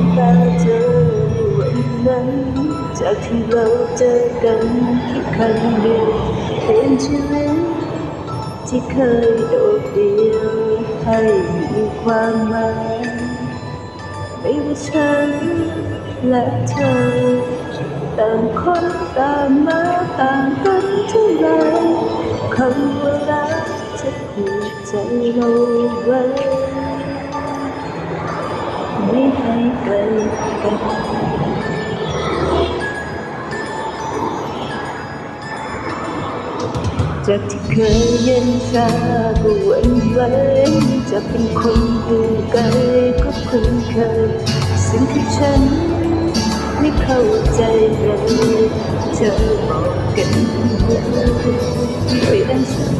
องตาเธอวันนั้น จากที่เราเจอกันที่ครั้งเดียวเปลี่ยนชีวิตที่เคยโดดเดี่ยวให้มีความหมายไม่ว่าฉันและเธอต่างคนต่างมาต่างกันเท่าไรคำว่ารักจะผูกใจเราไว้ ไม่ให้ไกลกันจากที่เคยเย็นชาก็หวันไหวจะเป็นคนอยู่ไกลก็คุ้นเคยสิ่งที่ฉันไม่เข้าใจเลยเธอบอกกันเปลี่ยนชีวิตสัก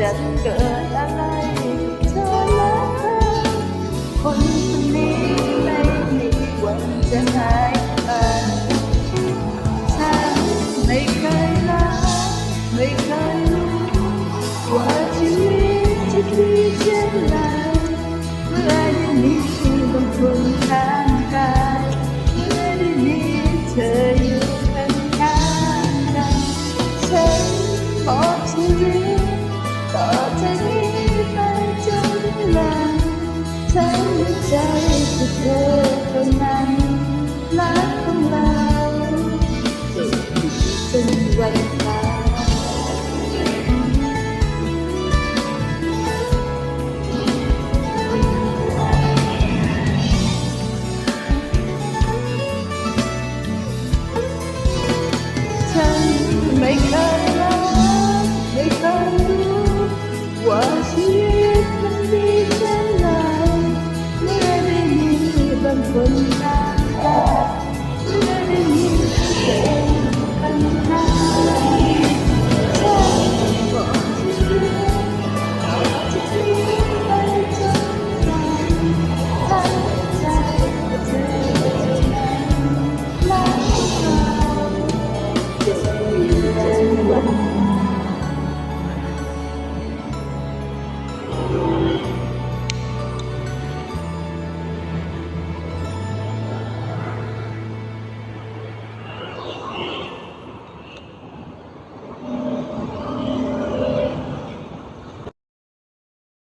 จะเกิดอะไรเธอและเธอคนคนนี้ไม่มีวันจะหายไปฉันไม่เคยรักไม่เคยรู้ว่าชีวิตจะดีเช่นไร sweet can be.